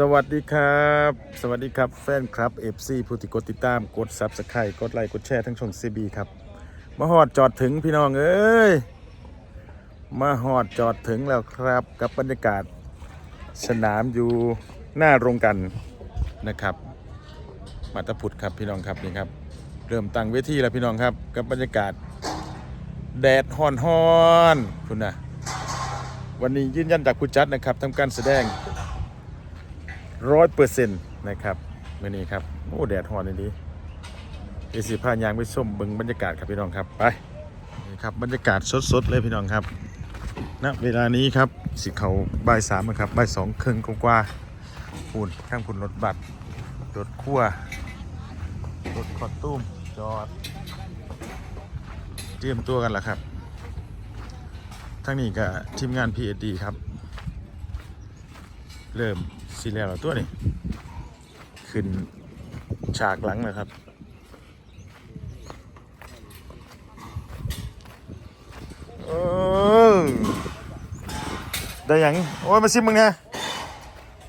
สวัสดีครับ สวัสดีครับแฟนคลับ FC ผู้ที่กดติดตามกด Subscribe กดไลค์กดแชร์ทั้งช่อง CB ครับ มาหอดจอดถึงพี่น้องเอ้ย มาหอดจอดถึงแล้วครับกับบรรยากาศสนามอยู่หน้าโรงกันนะครับ มาตาพุดครับพี่น้องครับนี่ครับ เริ่มตั้งเวทีแล้วพี่น้องครับกับบรรยากาศแดดฮอนฮอนคุณนะวันนี้ยืนยันจากผู้จัดนะครับทำการแสดง ร้อยเปอร์เซ็นต์นะครับมื่อนี้ครับโอ้แดดฮอนเลยดีเอสิพายางไปส้มบึงบรรยากาศครับพี่น้องครับไปนี่ครับบรรยากาศสดๆเลยพี่น้องครับณเวลานี้ครับสิเขาบ่ายสามครับบ่ายสองครึ่งกว่าๆปูนข้างปูนรถบัสรถขั้วรถคอตุ้มจอด เตรียมตัวกันแล้วครับทั้งนี้ก็ทีมงาน PSD ครับ เริ่ม ซีแล้วแล้วตัวนี้ขึ้นฉากหลังแล้วครับ เออได้หยังโอ้ยมาซิมมึงนะ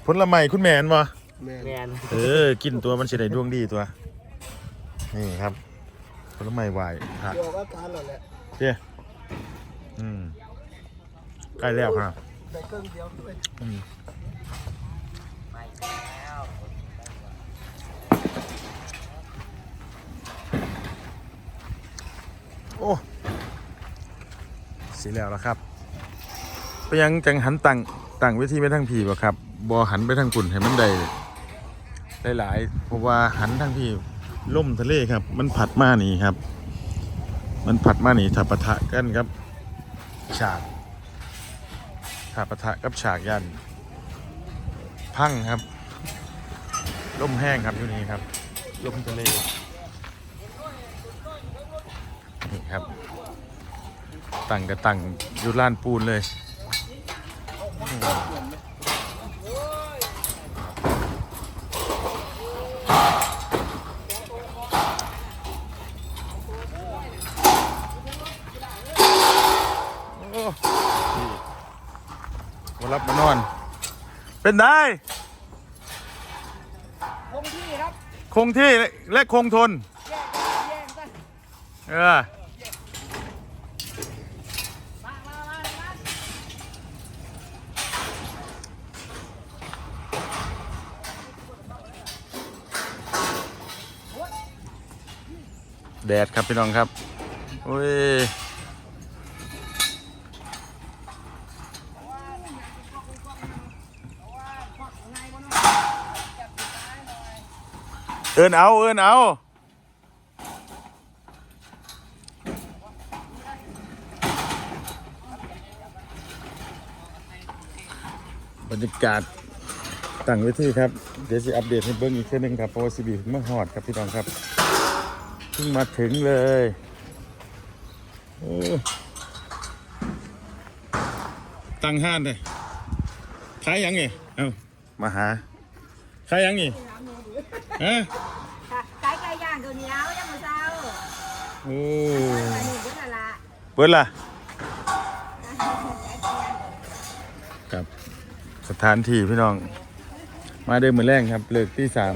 ผลไม้คุณแมนวะแมนเออ กินตัวมันสิได้ดวงดีตัว นี่ครับผลไม้หวายผักเกี่ยวกับการนั่นแหละเจ้อืมใกล้แล้วครับแต่เครื่องเดียวด้วย โอ้สีแล้วแล้วครับไปยังจังหันตั้งตั้งเวทีไปทางผีบ่ครับบอหันไปทางฝุ่นให้มันได้ได้หลายๆเพราะว่าหันทางพี่ล่มทะเลครับ มันผัดมาหนีครับ มันผัดมาหนีถ้าปะทะกันครับ ฉากถ้าปะทะกับฉากยัน พังครับล่มแห้งครับอยู่นี่ครับล่มทะเลนี่ ครับ ตั้งกับตั้งอยู่ล้านปูนเลยโอ้นี่มารับมานอน เป็นได้ คงที่ครับ คงที่และคงทน แยกแยกกัน เออ มามามามา แดดครับพี่น้องครับโอ้ยเอินเอาเอินเอาบรรยากาศตั้งว้ที่ครับ เดี๋ยวจะอัปเดตให้เบิ้งอีกเช่นนึงครับเพราะว่าซีบีเพิ่งมาหอดครับพี่น้องครับ พิ่งมาถึงเลยโอ้ตั้งห้านเลยขายหยังไงเอ้ามาหาขายหยังไงฮะ cái cây giang đồ nháo cho mà sao โอ้ mà nhìn rất là lạ เปิดล่ะครับสถานที่พี่น้อง มาเดินมือแรงครับเลิกตีสาม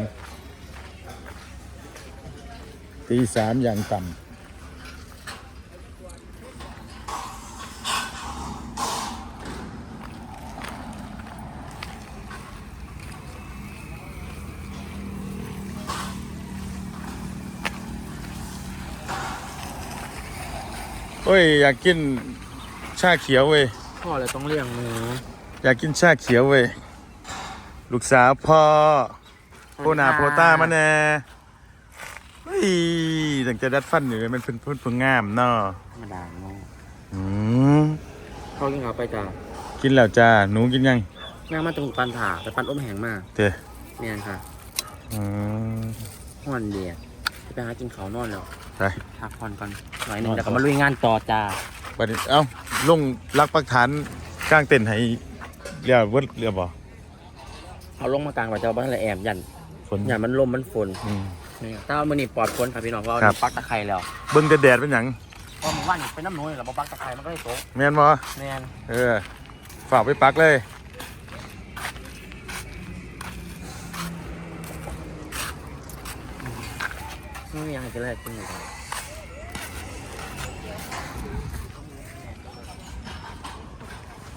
ตีสามอย่างต่ำโอ้ยอยากกินชาเขียวเว้ยพ่อเลยต้องเลี้ยงหมูอยากกินชาเขียวเว้ยลูกสาวพ่อโพหนาโพต้ามาแน่เฮ้ ยตั้งแต่ดัดฟันอยู่เลยมันเป็นพุ่นผงงามเนาะธรรมดาเนาะอืมพ่อกินข้าวไปจ้ากินแล้วจ้าหนูกินยังย่างมาตรงปันผ่าแต่ปันอมแห้งมากเต้เนียนค่ะอืมห้อนเดียดจะไปหากินข้าวนอนแล้วไป พักผ่อนก่อนหน่อยหนึงแล้วก็มาลุยงานต่อจ้าบัดนี้เอ้าลงรักปักฐานกลางเต็นท์ให้เรียกเวิร์ดเรียกบ่เอาลงมากลางว่าจะเอาบ้านละแอมยันฝนยันมันลมมันฝนอืม นี่ถ้ามือนี่ปลอดพ้นครับพี่น้องเพราปักตะไคร่แล้วเบิ้งแต่แดดเป็นอย่างเพราะมันว่านนี่เป็นน้ำหนุ่ยแล้วพอปักตะไคร่มันก็ได้โตแม่นบ่แมนเออฝากไปปักเลย ไม่ยังะจะแลกกินเลย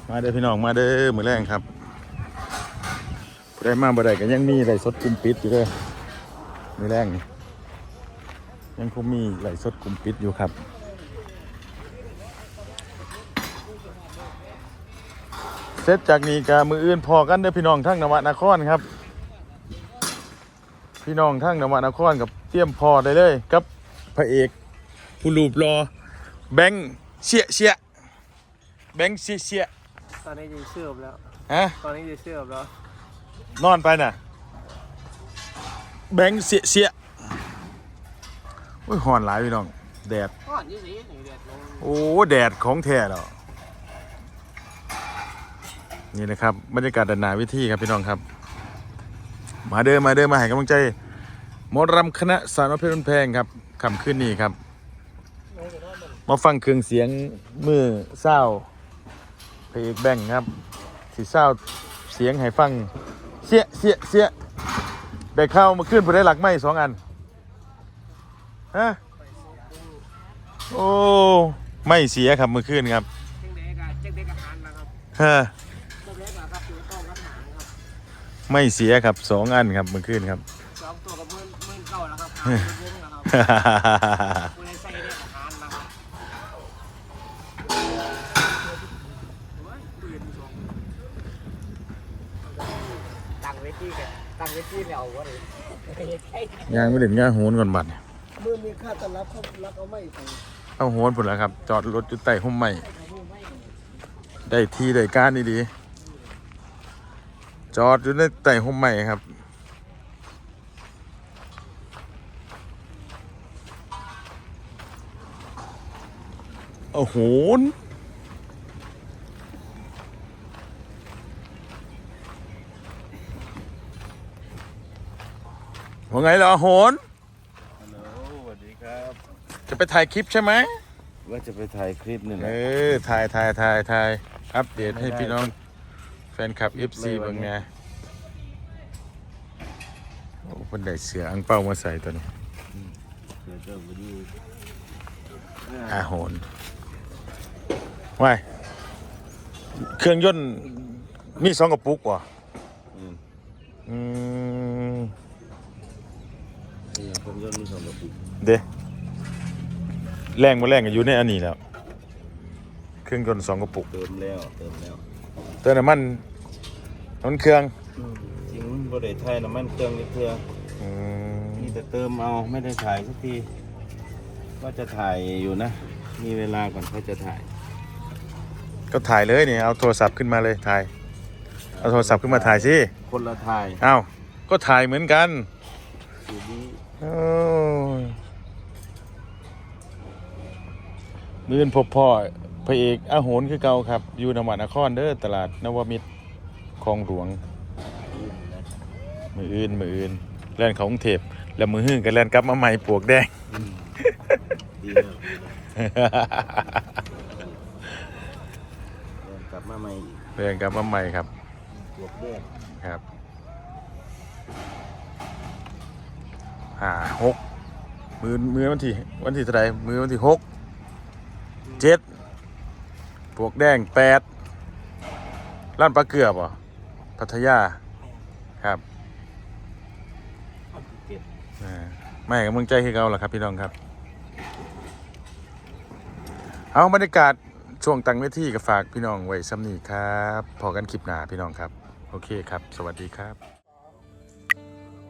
มาเด้อพี่น้องมาเด้อมือแรงครับผู้ได้มาบ่ได้ก็ยังมีอะไรสดกลุ่ปิดอยู่เด้อ มื้อแรงนี่ยังคงมีไหลฟ์สดกลุ่มปิดอยู่ครับ เสร็จจากนี้ก็มืออื่นพอกันเด้อพี่น้องทั้งนวนครครับ พี่น้องทั้งนวนครกับเตรียมพอได้เลยกับพระเอกผู้รูปรอ แบงค์เชียเชียแบงค์เชียเชียตอนนี้จะเชื่อมแล้วฮะตอนนี้จะเชื่อมแล้ว นอนไปน่ะ แบงค์เสียเสียโอ้ยหอนหลายพี่น้อง แดด ก้อนยี่สิบหนึ่งเดือนลงโอ้แดดของแท้แล้วนี่นะครับบรรยากาศด้านหนาวิธีครับพี่น้องครับ มาเดินมาเดินมาให้กำลังใจหมอรำคณะสาวน้อยเพชรบ้านแพงครับคำขึ้นนี่ครับ มาฟังเครื่องเสียงมือเศร้าพระเอกแบงค์ครับสีเศร้าเสียงให้ฟังเสียเสียเสีย ได้เข้ามาขึ้นผู้ได้หลักไม้สองอันฮะโอ้ไม่เสียครับเมื่อคืนครับเจ๊งเด็กอะเจ๊งเด็กอาหารนะครับฮะเจ๊งเด็กอะครับถือต้องกระถางครับไม่เสียครับสองอันครับเมื่อคืนครับสองตัวกับมื่นมื่นเก้าแล้วครับหาเงินวงนะครับคุณได้ใส่เด็กอาหารนะครับโอ้ยปืนสองตั้งเวทีกัน ตั้งเวทีแล้ววะเลยยางไม่เล่นง่าโหนก่อนบัดมือมีค่าต้อนรับเขารับเอาไม่ใส่เอาโหนผลแล้วครับ จอดรถอยู่ใต้ห่มไม้ได้ที่ได้การนี่ดีจอดอยู่ในใต้ห่มไม้ครับโอ้โหน ว่าไงล่ะโหนฮัลโหลสวัสดีครับ จะไปถ่ายคลิปใช่ไหมว่าจะไปถ่ายคลิปนี่แหเอละ อถ่ายถ่ายถ่ายถ่ายอัปเดตให้ไม่ได้พี่น้องแฟนคลับ FC เลยวัเบิ่นงนี้ไงโอ้คนได้เสืออังเป้ามาใส่ตัวนี้เดี๋ยวเจะไปดูอาโหนว้ายเครื่องยนต์มีสองกระปุกว่ะอืม เด้แรงมาแรงกันอยู่ในอันนี้แล้วเครื่องยนต์สองกระปุกเติมแล้วเติมแล้วเติมน้ำมันน้ำมันเครื่องจริงบ่ได้ถ่ายน้ำมันเครื่องนี่เครื่องอืมนี่แต่เติมเอาไม่ได้ถ่ายสักทีว่าจะถ่ายอยู่นะ มีเวลาก่อนค่อยจะถ่าย ก็ถ่ายเลยนี่เอาโทรศัพท์ขึ้นมาเลยถ่ายเอาโทรศัพท์ขึ้นมาถ่ายสิคนละถ่ายเอ้าก็ถ่ายเหมือนกันอยู่ดีโอ้ย มือนพบพ่อพระเอกอาโหนคือเก่าครับ อยู่นวนครเด้อตลาดนวมิตรคลองหลวง มืออื่น มืออื่นแล่นเขากรุงเทพแล้วมือหื้อกันแล่นกลับมาใหม่ปวกแดงดีแล้วดีแล้วเดินกลับมาใหม่อีกเล่นกลับมาใหม่ครับบวกเด้งครับ ห้าหกมือมือวันที่วันที่เท่าไหรมือวันที่หกเจ็ดปวกแดงแปดร้านปลาเกลือบ่พัทยาครับไม่ให้กำลังใจให้เราล่ะครับ พี่น้องครับ เอาบรรยากาศช่วงตั้งเวทีกับฝากพี่น้องไว้ซ้ำนี้ครับ พอกันคลิปหนาพี่น้องครับ โอเคครับ สวัสดีครับ